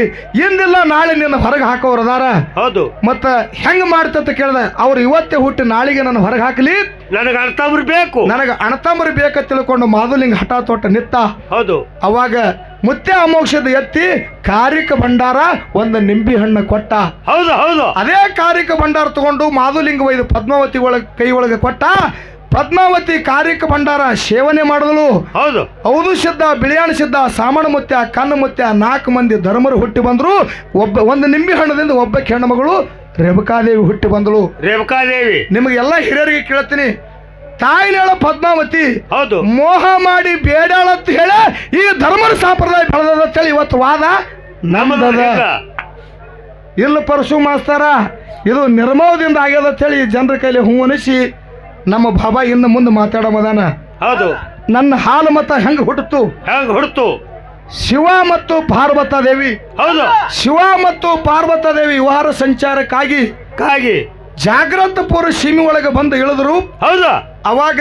ಇಂದಿಲ್ಲ ನಾಳೆ ನಿನ್ನ ಹೊರಗೆ ಹಾಕೋರು ಅದಾರ. ಹೌದು. ಮತ್ತ ಹೆಂಗ್ ಮಾಡ್ತಂತ ಕೇಳ್ದೆ ಅವ್ರು ಇವತ್ತೇ ಹುಟ್ಟಿ ನಾಳೆಗೆ ನನ್ನ ಹೊರಗೆ ಹಾಕಲಿ? ನನಗೆ ಅಣತಾಮ್ರಿ ಬೇಕು. ನನಗೆ ಅಣತಂಬರಿ ಬೇಕ ತಿಳ್ಕೊಂಡು ಮಾಧುಲಿಂಗ ಹಠ ತೋಟ ನಿತ್ತ. ಹೌದು. ಅವಾಗ ಮುತ್ತೆ ಅಮೋಕ್ಷದ ಎತ್ತಿ ಕಾರಿಕ ಭಂಡಾರ ಒಂದು ನಿಂಬಿ ಹಣ್ಣು ಕೊಟ್ಟ. ಹೌದು ಹೌದು. ಅದೇ ಕಾರಿಕ ಭಂಡಾರ ತಗೊಂಡು ಮಾಧುಲಿಂಗ ಒಯ್ದು ಪದ್ಮಾವತಿ ಒಳಗೆ ಕೈ ಒಳಗೆ ಕೊಟ್ಟ. ಪದ್ಮಾವತಿ ಕಾರ್ಯಕ ಭಂಡಾರ ಸೇವನೆ ಮಾಡಿದಳು ಹೌದು. ಹೌದು ಸಿದ್ಧ ಬಿಳಿಯಾಣ ಸಿದ್ಧ ಸಾಮಣ ಮುತ್ಯ ಕಣ್ಣು ಮುತ್ಯ ನಾಲ್ಕು ಮಂದಿ ಧರ್ಮರು ಹುಟ್ಟಿ ಬಂದರು. ಒಬ್ಬ ಒಂದು ನಿಂಬೆ ಹಣ್ಣದಿಂದ ಒಬ್ಬ ಹೆಣ್ಣುಮಗಳು ರೇವಕಾದೇವಿ ಹುಟ್ಟಿ ಬಂದಳು. ರೇವಕಾದೇವಿ. ನಿಮಗೆಲ್ಲ ಹಿರಿಯರಿಗೆ ಕೇಳ್ತೀನಿ. ತಾಯಿನೇಳ ಪದ್ಮಾವತಿ. ಹೌದು. ಮೋಹ ಮಾಡಿ ಬೇಡಾಳ ಅಂತ ಹೇಳ ಈ ಧರ್ಮರ ಸಂಪ್ರದಾಯ ಬೆಳೆದದ ಅಂತೇಳಿ ಇವತ್ತು ವಾದ. ನಮ್ಮದದ ನಮ್ಮದ ಇಲ್ಲ ಪರಶು ಮಾಸ್ತಾರ ಇದು ನಿರ್ಮೋಹದಿಂದ ಆಗ್ಯದ ಅಂತೇಳಿ ಜನರ ಕೈಲಿ ಹೂ ಅನಿಸಿ ನಮ್ಮ ಬಾಬಾ ಇನ್ನು ಮುಂದೆ ಮಾತಾಡಮದಾನ ಹೌದು. ನನ್ನ ಹಾಲು ಮತ ಹೆಂಗೆ ಹುಟ್ಟಿತು ಹೆಂಗ್ ಹುಡ್ತು ಶಿವ ಮತ್ತು ಪಾರ್ವತ ದೇವಿ. ಹೌದು. ಶಿವ ಮತ್ತು ಪಾರ್ವತ ದೇವಿ ವಿವಾಹ ಸಂಚಾರಕ್ಕಾಗಿ ಕಾಗಿ. ಜಾಗ್ರತ ಪೂರ್ವ ಸೀಮೆ ಒಳಗೆ ಬಂದು ಇಳಿದ್ರು. ಹೌದು. ಅವಾಗ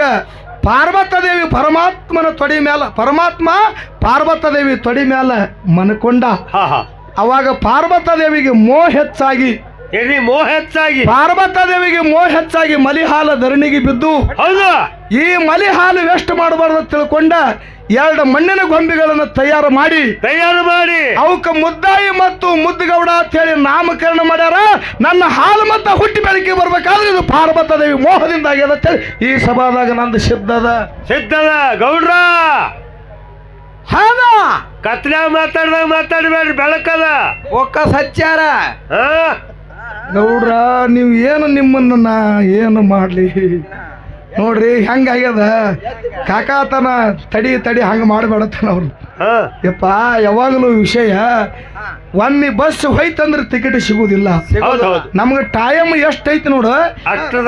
ಪಾರ್ವತ ದೇವಿ ಪರಮಾತ್ಮನ ತೊಡಿ ಮ್ಯಾಲ ಪರಮಾತ್ಮ ಪಾರ್ವತ ದೇವಿ ತೊಡಿ ಮ್ಯಾಲ ಮನಕೊಂಡ. ಹಾ ಹಾ. ಅವಾಗ ಪಾರ್ವತ ದೇವಿಗೆ ಮೋಹ ಹೆಚ್ಚಾಗಿ. ಎಣ್ಣಿ ಮೋಹ ಹೆಚ್ಚಾಗಿ. ಪಾರ್ವತ ದೇವಿಗೆ ಮೋಹ ಹೆಚ್ಚಾಗಿ ಮಲಿಹಾಲ ಧರಣಿಗೆ ಬಿದ್ದು ಹೌದು. ಈ ಮಲಿಹಾಲು ವೇಸ್ಟ್ ಮಾಡಬಾರ್ದು ತಿಳ್ಕೊಂಡ ಎರಡು ಮಣ್ಣಿನ ಗೊಂಬೆಗಳನ್ನು ತಯಾರು ಮಾಡಿ ತಯಾರು ಮಾಡಿ. ಅವಕ್ಕ ಮುದ್ದಾಯಿ ಮತ್ತು ಮುದ್ದುಗೌಡ ಅಂತ ಹೇಳಿ ನಾಮಕರಣ ಮಾಡ್ಯಾರ. ನನ್ನ ಹಾಲು ಮತ್ತ ಹುಟ್ಟಿ ಬೆಳಕಿಗೆ ಬರ್ಬೇಕಾದ್ರೆ ಇದು ಪಾರ್ವತ ದೇವಿ ಮೋಹದಿಂದ ಆಗ್ಯದ ಅಂತೇಳಿ ಈ ಸಭಾದಾಗ ನಂದು ಸಿದ್ಧದ ಸಿದ್ಧದ ಗೌಡ್ರ. ಹೌದ. ಕತ್ಲ ಮಾತಾಡ್ದಾಗ ಮಾತಾಡ್ಬೇಡ್ರಿ ಬೆಳಕದ. ಒಕ್ಕ ಸಚ್ಚಾರ ಹಾ. ಗೌಡ್ರ ನೀವು ಏನು ನಿಮ್ಮನ್ನ ನಾ ಏನು ಮಾಡ್ಲಿ? ನೋಡ್ರಿ ಹೆಂಗಾಗ್ಯದ? ಕಾಕಾತನ ತಡಿ ತಡಿ ಹಂಗ ಮಾಡಬೇಡತ್ತಾನ ಅವ್ರು. ಯಪ್ಪ ಯಾವಾಗಲೂ ವಿಷಯ ಒಮ್ಮೆ ಬಸ್ ಹೋಯ್ತಂದ್ರೆ ಟಿಕೆಟ್ ಸಿಗುದಿಲ್ಲ. ನಮ್ಗೆ ಟೈಮ್ ಎಷ್ಟೈತಿ ನೋಡು?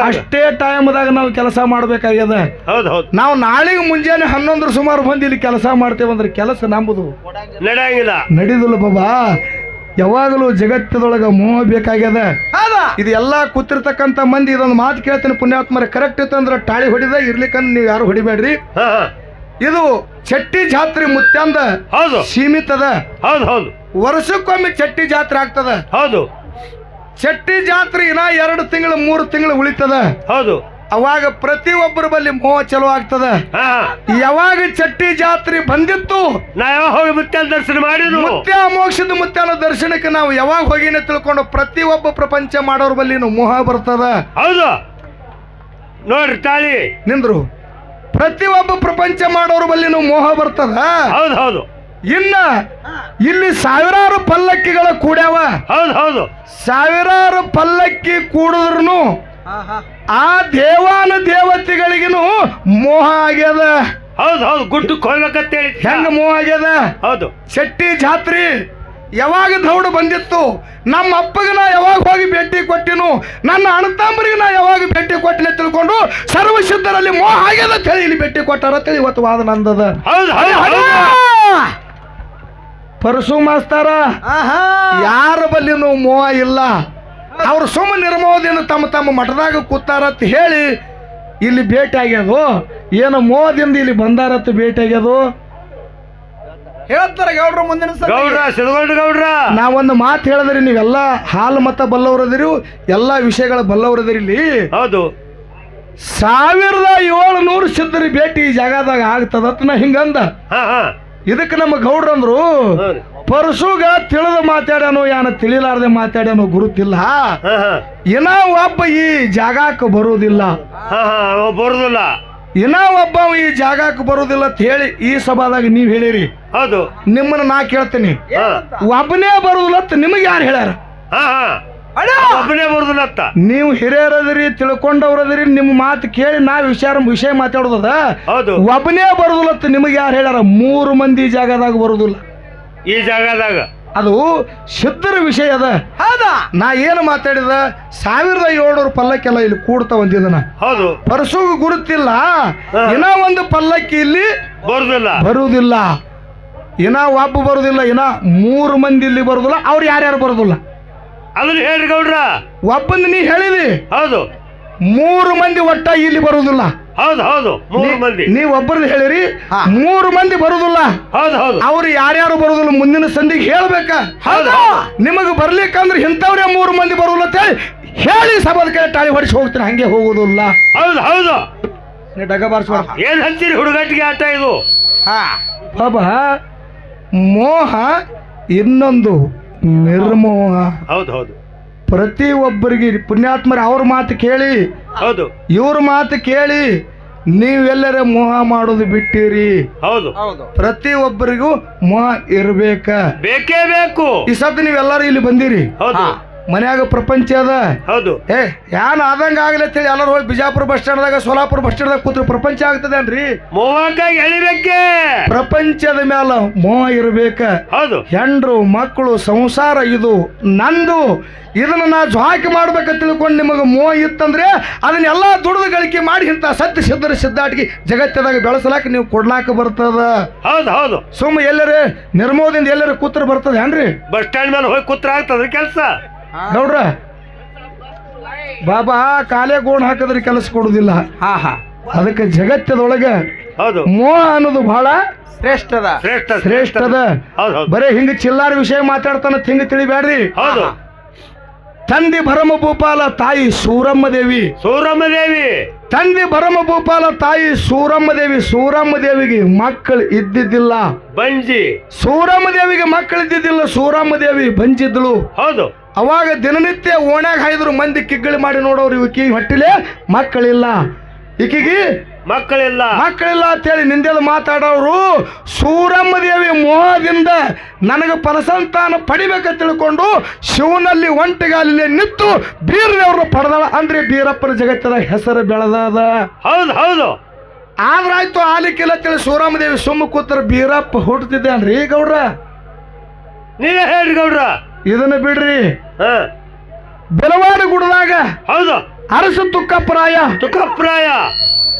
ಅಷ್ಟೇ ಟೈಮ್ದಾಗ ನಾವು ಕೆಲಸ ಮಾಡ್ಬೇಕಾಗ್ಯದ. ನಾವು ನಾಳೆಗೆ ಮುಂಜಾನೆ ಹನ್ನೊಂದರ ಸುಮಾರು ಬಂದು ಇಲ್ಲಿ ಕೆಲಸ ಮಾಡ್ತೇವಂದ್ರೆ ಕೆಲಸ ನಂಬುದು. ನಡೆಯಂಗಿಲ್ಲ. ನಡೀದಿಲ್ಲ ಬಾಬಾ. ಯಾವಾಗಲೂ ಜಗತ್ತದೊಳಗ ಮೋಹ ಬೇಕಾಗ್ಯದ? ಇದು ಎಲ್ಲಾ ಕೂತಿರ್ತಕ್ಕಂಥ ಮಂದಿ ಇದೊಂದು ಮಾತು ಕೇಳ್ತೇನೆ ಪುಣ್ಯಾತ್ಮರ. ಕರೆಕ್ಟ್ ಇತ್ತಂದ್ರೆ ಟಾಳಿ ಹೊಡಿದ ಇರ್ಲಿಕ್ಕಂದ್ರೆ ನೀವು ಯಾರು ಹೊಡಿಬೇಡ್ರಿ? ಇದು ಚಟ್ಟಿ ಜಾತ್ರೆ ಮುತ್ಯಾಂದ ಹೌದು. ಸೀಮಿತದ. ಹೌದು ಹೌದು. ವರ್ಷಕ್ಕೊಮ್ಮೆ ಚಟ್ಟಿ ಜಾತ್ರೆ ಆಗ್ತದ. ಹೌದು. ಚಟ್ಟಿ ಜಾತ್ರೆ ಇನ್ನ ಎರಡು ತಿಂಗಳು ಮೂರು ತಿಂಗಳು ಉಳಿತದ. ಹೌದು. ಅವಾಗ ಪ್ರತಿಯೊಬ್ಬರ ಬಲ್ಲಿ ಮೋಹ ಚಲೋ ಆಗ್ತದ. ಹಾ. ಯಾವಾಗ ಚಟ್ಟಿ ಜಾತ್ರೆ ಬಂದಿತ್ತು ನಾ ಯಾವಾಗ ಹೋಗಿ ಮುತ್ಯಾನ ದರ್ಶನ ಮಾಡಿದ್ರು ಮುತ್ಯ ಮೋಕ್ಷದ ಮುತ್ಯಾನ ದರ್ಶನಕ್ಕೆ ನಾವು ಯಾವಾಗ ಹೋಗಿನ ತಿಳ್ಕೊಂಡು ಪ್ರತಿಯೊಬ್ಬ ಪ್ರಪಂಚ ಮಾಡೋರ್ ಬಲ್ಲಿ ಮೋಹ ಬರ್ತದ. ಹೌದು. ನೋಡ್ರಿ ತಾಳಿ. ನಿಂದ್ರು. ಪ್ರತಿಯೊಬ್ಬ ಪ್ರಪಂಚ ಮಾಡೋರ್ ಬಲ್ಲಿ ಮೋಹ ಬರ್ತದ. ಹೌದು ಹೌದು. ಇನ್ನ ಇಲ್ಲಿ ಸಾವಿರಾರು ಪಲ್ಲಕ್ಕಿಗಳ ಕೂಡ್ಯಾವ. ಹೌದು ಹೌದು. ಸಾವಿರಾರು ಪಲ್ಲಕ್ಕಿ ಕೂಡಿದ್ರು ಆ ದೇವಾನು ದೇವತೆಗಳಿಗೂ ಮೋಹ ಆಗ್ಯದ. ಹೌದು ಹೌದು ಗುಡ್ಡು ಹೋಗ್ಬೇಕಂತೇಳಿ ಹೆಂಗ ಮೋಹ ಆಗ್ಯದ? ಹೌದು. ಶೆಟ್ಟಿ ಜಾತ್ರಿ ಯಾವಾಗ ದೌಡು ಬಂದಿತ್ತು? ನಮ್ಮ ಅಪ್ಪಗೆ ನಾ ಯಾವಾಗ ಹೋಗಿ ಭೇಟಿ ಕೊಟ್ಟಿನು ನನ್ನ ಅಣ್ಣತಮ್ಮರಿಗೆ ನಾ ಯಾವಾಗ ಭೇಟಿ ಕೊಟ್ಟಿನ ತಿಳ್ಕೊಂಡು ಸರ್ವಸಿದ್ಧರಲ್ಲಿ ಮೋಹ ಆಗ್ಯದ ಅಂತ ಹೇಳಿ ಇಲ್ಲಿ ಭೇಟಿ ಕೊಟ್ಟಾರ ಅಂತ ಹೇಳಿ ಇವತ್ತು ವಾದ ನಂದದ. ಹೌದು ಪರಸು ಮಾಸ್ತಾರ ಯಾರ ಬಲ್ಲಿನೂ ಮೋಹ ಇಲ್ಲ. ಅವ್ರು ಸುಮ್ಮ ನಿರ್ಮೋದಿನ ತಮ್ಮ ತಮ್ಮ ಮಠದಾಗ ಕೂತಾರತ್ ಹೇಳಿ ಇಲ್ಲಿ ಭೇಟಿ ಆಗ್ಯದು. ಏನು ಮೋದಿಂದ ಇಲ್ಲಿ ಬಂದಾರತ್ ಭೇಟಿ ಆಗ್ಯದು. ಹೇಳ್ತಾರ ಗೌಡ್ರು ಮುಂದಿನ ಗೌಡ್ರ ಸಿದ್ಗೊಂಡು ಗೌಡ್ರ. ನಾವೊಂದು ಮಾತು ಹೇಳಿದ್ರಿ ನೀವೆಲ್ಲ ಹಾಲು ಮತ ಬಲ್ಲವರದಿರು ಎಲ್ಲ ವಿಷಯಗಳ ಬಲ್ಲವರದಿರಿ ಇಲ್ಲಿ. ಹೌದು. ಸಾವಿರದ ಏಳುನೂರು ಸಿದ್ಧರಿ ಭೇಟಿ ಈ ಜಾಗದಾಗ ಆಗ್ತದತ್ ನಾ ಹಿಂಗಂದ. ಹಾ ಹಾ. ಇದಕ್ಕೆ ನಮ್ಮ ಗೌಡ್ರಂದ್ರು ಹೌದು. ಪರಸುಗ ತಿಳಿದು ಮಾತಾಡ್ಯಾನೋ ಯಾನ ತಿಳಿಲಾರ್ದೆ ಮಾತಾಡ್ಯಾನೋ ಗುರುತಿಲ್ಲ. ಇನ್ನ ಒಬ್ಬ ಈ ಜಾಗಕ್ಕೆ ಬರುವುದಿಲ್ಲ. ಬರುದಿಲ್ಲ. ಇನ್ನ ಒಬ್ಬ ಈ ಜಾಗಕ್ಕೆ ಬರುವುದಿಲ್ಲ ಅಂತ ಹೇಳಿ ಈ ಸಭಾದಾಗ ನೀವ್ ಹೇಳಿರಿ. ಹೌದು. ನಿಮ್ಮನ್ನ ನಾ ಕೇಳ್ತೀನಿ. ಒಬ್ಬನೇ ಬರುದಿಲ್ಲ ಅಂತ ನಿಮಗೆ ಯಾರು ಹೇಳ್ಯಾರ? ಒಬ್ಬನೇ ಬರುದಿಲ್ಲ ಅಂತ ನೀವು ಹಿರಿಯರದ್ರಿ ತಿಳ್ಕೊಂಡವ್ರದ್ರಿ ನಿಮ್ಮ ಮಾತು ಕೇಳಿ ನಾವು ವಿಚಾರ ವಿಷಯ ಮಾತಾಡೋದದ? ಹೌದು. ಒಬ್ಬನೇ ಬರುದಿಲ್ಲ ಅಂತ ನಿಮಗೆ ಯಾರು ಹೇಳ್ಯಾರ? ಮೂರು ಮಂದಿ ಜಾಗದಾಗ ಬರುದಿಲ್ಲ. ಈ ಜಾಗದಾಗ? ಅದು ಶುದ್ಧರ ವಿಷಯ ಅದ. ಹೌದಾ? ನಾ ಏನು ಮಾತಾಡಿದ? ಸಾವಿರದ ಏಳ್ನೂರು ಪಲ್ಲಕ್ಕೆಲ್ಲ ಇಲ್ಲಿ ಕೂಡ್ತಾ ಒಂದಿದನ ಹೌದು. ಪರಸುಗೂ ಗುರುತಿಲ್ಲ. ಇನ್ನ ಒಂದು ಪಲ್ಲಕ್ಕಿ ಇಲ್ಲಿ ಬರುದಿಲ್ಲ. ಬರುವುದಿಲ್ಲ ಇನ್ನ ಒಬ್ಬ ಬರುದಿಲ್ಲ ಇನ್ನ ಮೂರು ಮಂದಿ ಇಲ್ಲಿ ಬರುದಿಲ್ಲ. ಅವ್ರು ಯಾರ್ಯಾರು ಬರುದಿಲ್ಲ? ಅದನ್ನ ಹೇಳ್ರಿ ಗೌಡ್ರ. ಒಬ್ಬಂದು ನೀ ಹೇಳಿದಿ. ಹೌದು. ಮೂರು ಮಂದಿ ಒಟ್ಟ ಇಲ್ಲಿ ಬರುವುದಿಲ್ಲ. ಹೌದು ಹೌದು. ಮೂರು ಮಂದಿ. ನೀವು ಒಬ್ಬರದ್ದು ಹೇಳಿರಿ. ಮೂರು ಮಂದಿ ಬರುದಿಲ್ಲ ಹೌದು ಹೌದು. ಅವ್ರು ಯಾರ್ಯಾರು ಬರುದಿಲ್ಲ ಮುಂದಿನ ಸಂಧಿಗೆ ಹೇಳ್ಬೇಕ. ಹೌದು. ನಿಮಗೆ ಬರ್ಲಿಕ್ಕಂದ್ರೆ ಇಂಥವ್ರೇ ಮೂರು ಮಂದಿ ಬರುದಿಲ್ಲ ಅಂತ ಹೇಳಿ ಹೇಳಿ ಸಭದ ಕೈ ಟಾಳಿ ಹೊಡಿಸಿ ಹೋಗ್ತೀನಿ. ಹಂಗೆ ಹೋಗುದಿಲ್ಲ ಹೌದು ಹೌದು. ನೀ ಡಗ ಬಾರಿಸ್ಬೇಡ. ಏನ್ ಹಚ್ಚಿರಿ ಹುಡುಗಟ್ಟಿಗೆ ಆಟ ಇದು? ಹಾ ಬಾಬಾ ಮೋಹ ಇನ್ನೊಂದು. ನಿರ್ಮೋಹ. ಹೌದು ಹೌದು. ಪ್ರತಿ ಒಬ್ಬರಿಗೆ ಪುಣ್ಯಾತ್ಮರ ಅವ್ರ ಮಾತು ಕೇಳಿ. ಹೌದು. ಇವ್ರ ಮಾತು ಕೇಳಿ ನೀವೆಲ್ಲರ ಮೋಹ ಮಾಡೋದು ಬಿಟ್ಟಿರಿ. ಹೌದು. ಹೌದು. ಪ್ರತಿ ಒಬ್ಬರಿಗೂ ಮೋಹ ಇರ್ಬೇಕ. ಬೇಕೇ ಬೇಕು. ಈ ಸತ್ ನೀವೆಲ್ಲರೂ ಇಲ್ಲಿ ಬಂದಿರಿ. ಹೌದು. ಮನ್ಯಾಗ ಪ್ರಪಂಚ ಅದ. ಹೌದು. ಏ ಯಾನ್ ಆದಂಗ ಆಗ್ಲಿ ಅಂತೇಳಿ ಎಲ್ಲರೂ ಹೋಗಿ ಬಿಜಾಪುರ ಬಸ್ ಸ್ಟ್ಯಾಂಡ್ದಾಗ ಸೋಲಾಪುರ ಬಸ್ ಸ್ಟ್ಯಾಂಡ್ದಾಗ ಕೂತ್ರೆ ಪ್ರಪಂಚ ಆಗ್ತದೇನ್ರಿ? ಮೋಹಕ್ಕಾಗಿ ಎಳಿಬೇಕೆ? ಪ್ರಪಂಚದ ಮ್ಯಾಲ ಮೋಹ ಇರ್ಬೇಕ. ಹೌದು. ಹೆಂಡ್ರು ಮಕ್ಕಳು ಸಂಸಾರ ಇದು ನಂದು. ಇದನ್ನ ನಾ ಜಾಕಿ ಮಾಡ್ಬೇಕಂತ ತಿಳ್ಕೊಂಡು ನಿಮಗೆ ಮೋಹ ಇತ್ತಂದ್ರೆ ಅದನ್ನೆಲ್ಲ ದುಡಿದು ಗಳಿಕೆ ಮಾಡಿ ಇಂಥ ಸತ್ಯ ಸಿದ್ಧರ ಸಿದ್ಧಾಟಿಗೆ ಜಗತ್ತದಾಗ ಬೆಳೆಸಲಾಕ ನೀವು ಕೊಡ್ಲಾಕ ಬರ್ತದ. ಹೌದು ಹೌದು. ಸುಮ್ಮ ಎಲ್ಲರೇ ನಿರ್ಮೋದಿಂದ ಎಲ್ಲರೂ ಕೂತ್ರ ಬರ್ತದ ಏನ್ರಿ? ಬಸ್ ಸ್ಟ್ಯಾಂಡ್ ಮೇಲೆ ಹೋಗಿ ಕೂತ್ರ ಆಗ್ತದ್ರಿ ಕೆಲಸ. ನೋಡ್ರ ಬಾಬಾ ಕಾಲೇ ಗೋಣ ಹಾಕಿದ್ರೆ ಕೆಲಸ ಕೊಡುದಿಲ್ಲ. ಹಾ ಹಾ. ಅದಕ್ಕೆ ಜಗತ್ತದೊಳಗೆ ಹೌದು. ಮೋಹ ಅನ್ನೋದು ಬಹಳ ಶ್ರೇಷ್ಠದ. ಶ್ರೇಷ್ಠ ಶ್ರೇಷ್ಠ. ಅದ ಹೌದು ಹೌದು. ಬರೇ ಹಿಂಗ ಚಿಲ್ಲಾರ ವಿಷಯ ಮಾತಾಡ್ತಾನ ಹಿಂಗ ತಿಳಿಬ್ಯಾಡ್ರಿ. ಹೌದು. ತಂದೆ ಭರಮ ಭೂಪಾಲ ತಾಯಿ ಸೂರಮ್ಮ ದೇವಿ. ಸೂರಮ್ಮ ದೇವಿ. ತಂದಿ ಭರಮ ಭೂಪಾಲ ತಾಯಿ ಸೂರಮ್ಮ ದೇವಿ. ಸೂರಮ್ಮ ದೇವಿಗೆ ಮಕ್ಕಳು ಇದ್ದಿದ್ದಿಲ್ಲ. ಬಂಜಿ. ಸೂರಮ್ಮ ದೇವಿಗೆ ಮಕ್ಕಳು ಇದ್ದಿದ್ದಿಲ್ಲ ಸೂರಮ್ಮ ದೇವಿ ಬಂಜಿದ್ಲು ಹೌದು. ಅವಾಗ ದಿನನಿತ್ಯ ಓಣ್ಯಾಗ ಹಾಯ್ದ್ರು ಮಂದಿ ಕಿಗ್ಗಳಿ ಮಾಡಿ ನೋಡೋರು ಇವಕಿ ಹೊಟ್ಟಿಲೆ ಮಕ್ಕಳಿಲ್ಲ. ಈಕಿಗಿ ಮಕ್ಕಳಿಲ್ಲ. ಮಕ್ಕಳಿಲ್ಲ ಅಂತೇಳಿ ನಿಂದೆಲ್ಲ ಮಾತಾಡೋರು ಸೂರಮ್ಮ ದೇವಿ ಮೋಹದಿಂದ ನನಗೆ ಪರಸಂತಾನ ಪಡಿಬೇಕ ತಿಳ್ಕೊಂಡು ಶಿವನಲ್ಲಿ ಒಂಟಿಗಾಲಿಲೆ ನಿಂತು ಬೀರದೇವ್ರನ್ನ ಪಡೆದಾಳ ಅಂದ್ರೆ ಬೀರಪ್ಪನ ಜಗತ್ತದ ಹೆಸರು ಬೆಳೆದಾದ. ಹೌದು ಹೌದು. ಆದ್ರಾಯ್ತು ಆಲಿಕ್ಕಿಲ್ಲ ತಿಳಿ ಸೂರಮ್ಮ ದೇವಿ ಸುಮ್ಮ ಕೂತ್ರ ಬೀರಪ್ಪ ಹುಟ್ಟುತ್ತಿದ್ದೆ ಅನ್ರಿ ಗೌಡ್ರ. ನೀವೇ ಹೇಳ್ರಿ ಗೌಡ್ರ. ಇದನ್ನ ಬಿಡ್ರಿ. ಹಾ. ಬೆಲವಾಡ ಗುಡದಾಗ ಹೌದು. ಅರಸ ತುಕ್ಕಪ್ರಾಯ. ತುಕಪ್ರಾಯ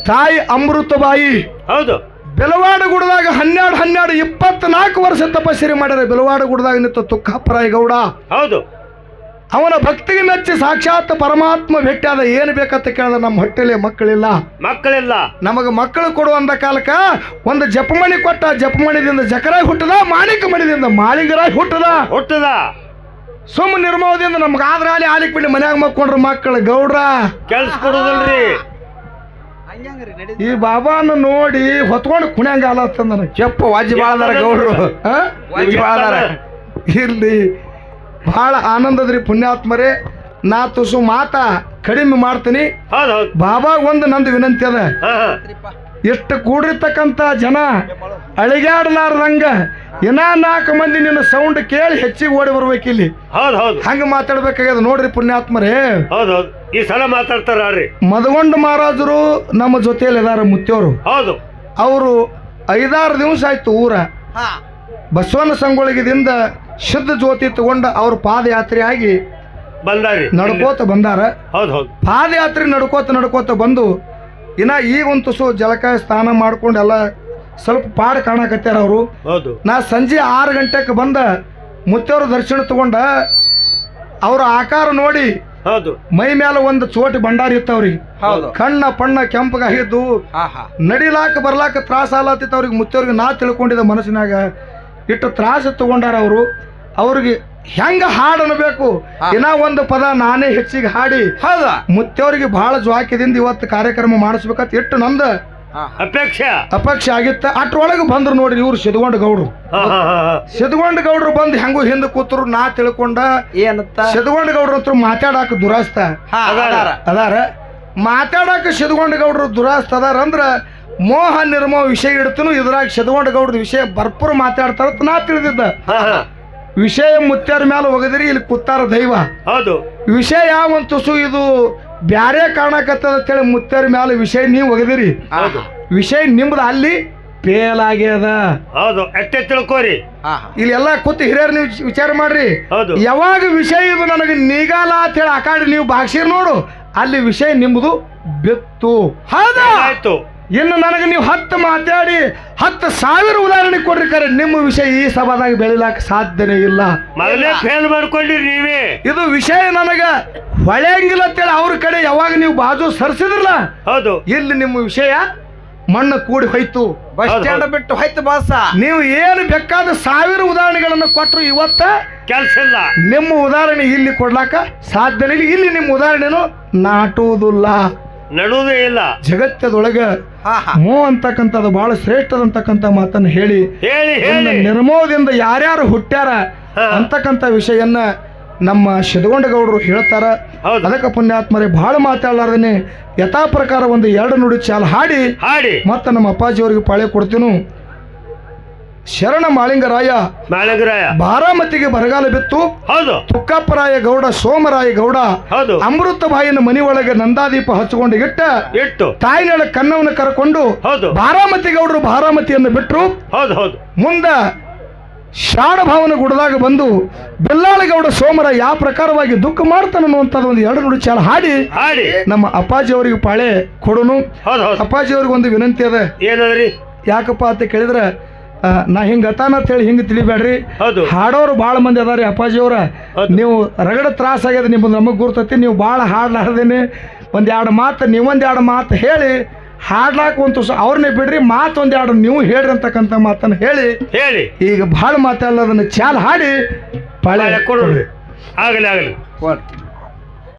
ತಾಯಿ ಅಮೃತಬಾಯಿ. ಹೌದು. ಬೆಲವಾಡ ಗುಡದಾಗ ಹನ್ನೆರಡು ಹನ್ನೆರಡು ಇಪ್ಪತ್ನಾಲ್ಕು ವರ್ಷ ತಪಸ್ಸರಿ ಮಾಡ್ಯಾರ. ಬೆಲವಾಡ ಗುಡದಾಗ ನಿಂತ ತುಕ್ಕಪ್ಪರಾಯ ಗೌಡ. ಹೌದು. ಅವನ ಭಕ್ತಿಗೆ ಮೆಚ್ಚಿ ಸಾಕ್ಷಾತ್ ಪರಮಾತ್ಮ ಭೇಟಿಯಾದ ಏನು ಬೇಕಂತ ಕೇಳಿದ ನಮ್ಮ ಹೊಟ್ಟೆಲಿ ಮಕ್ಕಳಿಲ್ಲ. ಮಕ್ಕಳಿಲ್ಲ. ನಮಗೆ ಮಕ್ಕಳು ಕೊಡು ಅಂದ ಕಾಲಕ್ಕ ಒಂದು ಜಪಮಣಿ ಕೊಟ್ಟ ಜಪಮಣಿದಿಂದ ಜಕರಾಗಿ ಹುಟ್ಟದ ಮಾಣಿಕ ಮಣಿದಿಂದ ಮಾಳಿಗರಾಗಿ ಹುಟ್ಟದ. ಹುಟ್ಟದ. ಸುಮ್ಮ ನಿರ್ಮೋದಿಂದ ನಮ್ಗೆ ಆದ್ರೆ ಅಲ್ಲಿ ಆಲಿಕ್ ಬಿಡಿ ಮನ್ಯಾಗ ಮಕ್ಕೊಂಡ್ರ ಮಕ್ಕಳು ಗೌಡ್ರ. ಕೆಲ್ಸ ಕೊಡುದಲ್ರಿ. ಈ ಬಾಬಾನ ನೋಡಿ ಹೊತ್ಕೊಂಡು ಕುಣ್ಯಾಂಗ ಆಲತ್ತ ನನಗೆ ಕೆಪ್ಪ ವಾಜಿ ಬಾಳದಾರ ಗೌಡ್ರು? ವಾಜಿ ಬಾಳದಾರ ಇರ್ಲಿ ಬಹಳ ಆನಂದದ್ರಿ ಪುಣ್ಯಾತ್ಮರೇ. ನಾ ತುಸು ಮಾತಾ ಕಡಿಮೆ ಮಾಡ್ತೀನಿ. ಬಾಬಾ ಒಂದು ನಂದು ವಿನಂತಿ ಅದ. ಎಷ್ಟು ಕೂಡಿರ್ತಕ್ಕಂಥ ಜನ ಅಳಿಗಾಡ್ಲಾರ್ದಂಗ ಇನ್ನ ನಾಲ್ಕು ಮಂದಿ ನಿನ್ನ ಸೌಂಡ್ ಕೇಳಿ ಹೆಚ್ಚಿಗೆ ಓಡಿ ಬರ್ಬೇಕಿಲ್ಲಿ. ಹೌದು ಹೌದು. ಹಂಗ ಮಾತಾಡ್ಬೇಕಾಗ್ಯದ ನೋಡ್ರಿ ಪುಣ್ಯಾತ್ಮರೇ. ಹೌದು ಹೌದು. ಈ ಸಲ ಮಾತಾಡ್ತಾರ ರೀ ಮದಗೊಂಡ ಮಹಾರಾಜರು ನಮ್ಮ ಜೊತೆಯಲ್ಲಿ ಇದಾರ ಮುತ್ತೆಯವರು ಹೌದು. ಅವರು ಐದಾರು ದಿವಸ ಆಯ್ತು ಊರ. ಹಾ. ಬಸವನ ಸಂಗೊಳಗಿದಿಂದ ಶುದ್ಧ ಜ್ಯೋತಿ ತಗೊಂಡ ಅವ್ರ ಪಾದಯಾತ್ರೆ ಆಗಿ ಬಂದಾರಿ ನಡ್ಕೋತ ಬಂದಾರ. ಹೌದು ಹೌದು. ಪಾದಯಾತ್ರೆ ನಡ್ಕೋತ ನಡ್ಕೋತ ಬಂದು ಇನ್ನ ಈಗ ಒಂದು ತುಸು ಜಲಕ ಸ್ನಾನ ಮಾಡ್ಕೊಂಡು ಎಲ್ಲ ಸ್ವಲ್ಪ ಪಾಡ್ ಕಾಣಕತ್ತಾರ ಅವರು. ಹೌದು. ನಾ ಸಂಜೆ ಆರು ಗಂಟೆಗೆ ಬಂದ ಮುತ್ತೇವ್ರ ದರ್ಶನ ತಗೊಂಡ ಅವ್ರ ಆಕಾರ ನೋಡಿ ಹೌದು. ಮೈ ಮೇಲೆ ಒಂದು ಚೋಟಿ ಭಂಡಾರ ಇತ್ತವ್ರಿ. ಹೌದು. ಕಣ್ಣ ಪಣ್ಣ ಕೆಂಪಗಾಗಿದ್ದು ನಡಿಲಾಕ ಬರ್ಲಾಕ ತ್ರಾಸ ಆಲತ್ತಿತ್ತು ಅವ್ರಿಗೆ ಮುತ್ತವ್ರಿಗೆ ನಾ ತಿಳ್ಕೊಂಡಿದ್ದ ಮನಸ್ಸಿನಾಗ ಇಟ್ಟು ತ್ರಾಸ ತಗೊಂಡಾರ ಅವರು. ಅವ್ರಿಗೆ ಹೆಂಗ ಹಾಡು ಅನ್ಬೇಕು. ಇನ್ನ ಒಂದು ಪದ ನಾನೇ ಹೆಚ್ಚಿಗೆ ಹಾಡಿ. ಹೌದಾ? ಮುತ್ತವ್ರಿಗೆ ಬಹಳ ಜ್ವಾಕ್ಯದಿಂದ ಇವತ್ತು ಕಾರ್ಯಕ್ರಮ ಮಾಡಿಸ್ಬೇಕಂತ ಇಟ್ಟು ನಂದ ಅಪೇಕ್ಷೆ? ಅಪೇಕ್ಷೆ ಆಗಿತ್ತ. ಅಟ್ರೊಳಗೆ ಬಂದ್ರು ನೋಡ್ರಿ ಇವ್ರು ಸಿದ್ಗೊಂಡ ಗೌಡ್ರು. ಸಿದ್ಗೊಂಡ ಗೌಡ್ರು ಬಂದು ಹೆಂಗು ಹಿಂದೆ ಕೂತ್ರು ನಾ ತಿಳ್ಕೊಂಡ ಏನತ್ತ ಸಿದ್ಗೊಂಡ ಗೌಡ್ರ ಹತ್ರ ಮಾತಾಡಾಕ ದುರಾಸ್ತ. ಅದಾರ. ಮಾತಾಡಾಕ ಸಿದ್ಗೊಂಡ ಗೌಡ್ರು ದುರಾಸ್ತ ಅದಾರ ಅಂದ್ರ ಮೋಹ ನಿರ್ಮೋಹ ವಿಷಯ ಇಡ್ತನು ಇದ್ರಾಗ ಸಿದ್ಗೊಂಡ ಗೌಡ್ರ ವಿಷಯ ಭರ್ಪೂರ್ ಮಾತಾಡ್ತಾರ ನಾ ತಿಳಿದಿದ್ದ. ಹಾ ಹಾ. ವಿಷಯ ಮುತ್ಯಾರ ಮೇಲೆ ಒಗದಿರಿ ಇಲ್ಲಿ ಕುತ್ತಾರ ದೈವ. ಹೌದು. ವಿಷಯ ಯಾವ ತುಸು ಇದು? ಬ್ಯಾರೆ ಕಾಣಕತ್ತದ ಅಂತೇಳಿ ಮುತ್ಯಾರ ಮೇಲೆ ವಿಷಯ ನೀವು ಒಗದಿರಿ. ಹೌದು. ವಿಷಯ ನಿಮ್ದು ಅಲ್ಲಿ ಫೇಲ್ ಆಗ್ಯದ. ಹೌದು ಎಷ್ಟೇ ತಿಳ್ಕೋರಿ. ಹಾ ಹಾ ಇಲ್ಲಿ ಎಲ್ಲ ಕೂತು ಹಿರಿಯರ್ ನೀವು ವಿಚಾರ ಮಾಡ್ರಿ. ಹೌದು. ಯಾವಾಗ ವಿಷಯ ಇದು ನನಗೆ ನೀಗಾಲ ಅಂತ ಹೇಳಿ ಆ ನೀವು ಭಾಷಿರ್ ನೋಡು ಅಲ್ಲಿ ವಿಷಯ ನಿಮ್ದು ಬಿತ್ತು. ಹೌದಾ? ಆಯ್ತು. ಇನ್ನು ನನಗೆ ನೀವು ಹತ್ತು ಮಾತಾಡಿ ಹತ್ತು ಸಾವಿರ ಉದಾಹರಣೆ ಕೊಡ್ರಿ ಕರೆ. ನಿಮ್ಮ ವಿಷಯ ಈ ಸಭಾದಾಗ ಬೆಳಿಲಾಕ ಸಾಧ್ಯನೇ ಇಲ್ಲ. ಮೊದಲೇ ಫೇಲ್ ಮಾಡ್ಕೊಂಡಿರಿ ನೀವೇ. ಇದು ವಿಷಯ ನನಗ ಹೊಳೆಯಂಗಿಲ್ಲ ಅಂತೇಳಿ ಅವ್ರ ಕಡೆ ಯಾವಾಗ ನೀವು ಬಾಜು ಸರಿಸಿದ್ರಲ್ಲ? ಹೌದು. ಇಲ್ಲಿ ನಿಮ್ಮ ವಿಷಯ ಮಣ್ಣು ಕೂಡಿ ಹೋಯ್ತು. ಬಸ್ ಸ್ಟ್ಯಾಂಡ್ ಬಿಟ್ಟು ಹೋಯ್ತು ಬಾಸ. ನೀವು ಏನು ಬೇಕಾದ ಸಾವಿರ ಉದಾಹರಣೆಗಳನ್ನು ಕೊಟ್ಟರು ಇವತ್ತ? ಕೆಲಸ ಇಲ್ಲ. ನಿಮ್ಮ ಉದಾಹರಣೆ ಇಲ್ಲಿ ಕೊಡ್ಲಾಕ ಸಾಧ್ಯನೇ ಇಲ್ಲ. ಇಲ್ಲಿ ನಿಮ್ಮ ಉದಾಹರಣೆನು ನಾಟುವುದಿಲ್ಲ. ನಡುವುದೇ ಇಲ್ಲ. ಜಗತ್ತದೊಳಗ ಮೋ ಅಂತಕ್ಕಂಥದ್ದು ಬಹಳ ಶ್ರೇಷ್ಠದಂತಕ್ಕಂಥ ಮಾತನ್ನು ಹೇಳಿ ಹೇಳಿ ನಿರ್ಮೋದಿಂದ ಹೇಳಿ ಯಾರ್ಯಾರು ಹುಟ್ಟ್ಯಾರ. ಅಂತಕ್ಕಂಥ ವಿಷಯನ್ನ ನಮ್ಮ ಸಿದ್ಧಗೊಂಡಗೌಡರು ಹೇಳ್ತಾರ. ಹೌದು. ಅದಕ್ಕೆ ಪುಣ್ಯಾತ್ಮರೇ ಬಹಳ ಮಾತಾಡಲಾರ್ದೇನೆ. ಯಥಾ ಪ್ರಕಾರ ಒಂದು ಎರಡು ನುಡಿ ಚಾಲ್ ಹಾಡಿ. ಹಾಡಿ. ಮತ್ತೆ ನಮ್ಮ ಅಪ್ಪಾಜಿಯವರಿಗೆ ಪಾಳೆ ಕೊಡ್ತೀನು. ಶರಣ ಮಾಳಿಂಗರಾಯ ಮಾಳಿಂಗರಾಯ. ಬಾರಾಮತಿಗೆ ಬರಗಾಲ ಬಿತ್ತು. ಹೌದು. ತುಕ್ಕಪ್ಪರಾಯ ಗೌಡ ಸೋಮರಾಯ ಗೌಡ ಹೌದು. ಅಮೃತ ಬಾಯಿನ ಮನಿ ಒಳಗೆ ನಂದಾದೀಪ ಹಚ್ಚಿಕೊಂಡು ಇಟ್ಟ ಇಟ್ಟು. ತಾಯಿನಳ ಕನ್ನವನ್ನು ಕರ್ಕೊಂಡು ಹೌದು. ಬಾರಾಮತಿ ಗೌಡರು ಬಾರಾಮತಿಯನ್ನು ಬಿಟ್ಟರು ಹೌದು ಹೌದು. ಮುಂದ ಶಾಣಭಾವನ ಗುಡದಾಗ ಬಂದು ಬೆಲ್ಲಾಳಗೌಡ ಸೋಮರ ಯಾವ ಪ್ರಕಾರವಾಗಿ ದುಃಖ ಮಾಡ್ತಾನ ಅನ್ನುವಂಥದ್ದು ಒಂದು ಎರಡು ನುಡಿ ಚಾಲ ಹಾಡಿ ಹಾಡಿ. ನಮ್ಮ ಅಪ್ಪಾಜಿ ಅವರಿಗೆ ಪಾಳೆ ಕೊಡೋನು. ಅಪ್ಪಾಜಿ ಅವ್ರಿಗೆ ಒಂದು ವಿನಂತಿ ಅದ. ಏನದ್ರಿ? ಯಾಕಪ್ಪ ಅಂತ ಕೇಳಿದ್ರೆ ನಾ ಹಿಂಗ ಅಂತ ಹೇಳಿ ಹಿಂಗೆ ತಿಳಿಬೇಡ್ರಿ. ಹೌದು. ಹಾಡೋರು ಭಾಳ ಮಂದಿ ಅದಾರಿ ಅಪ್ಪಾಜಿ ಅವ್ರ. ನೀವು ರಗಡ ತ್ರಾಸ ಆಗ್ಯದ ನಿಮ್ಮದು ನಮಗೆ ಗುರ್ತತಿ ನೀವು ಭಾಳ ಹಾಡ್ಲಾರ್ದೇನೆ. ಒಂದು ಎರಡು ಮಾತು ನೀವೊಂದು ಎರಡು ಮಾತು ಹೇಳಿ ಹಾಡ್ಲಾಕ ಒಂದು ತುಸ ಅವ್ರನ್ನೇ ಬಿಡ್ರಿ ಮಾತು ಒಂದೆರಡು ಎರಡು ನೀವು ಹೇಳ್ರಿ ಅಂತಕ್ಕಂಥ ಮಾತನ್ನು ಹೇಳಿ. ಹೇಳಿ. ಈಗ ಭಾಳ ಅದನ್ನು ಚಾಲ್ ಹಾಡಿ ಪಾಳೆ ಕೊಡ್ರಿ. ಆಗಲಿ ಆಗಲಿ.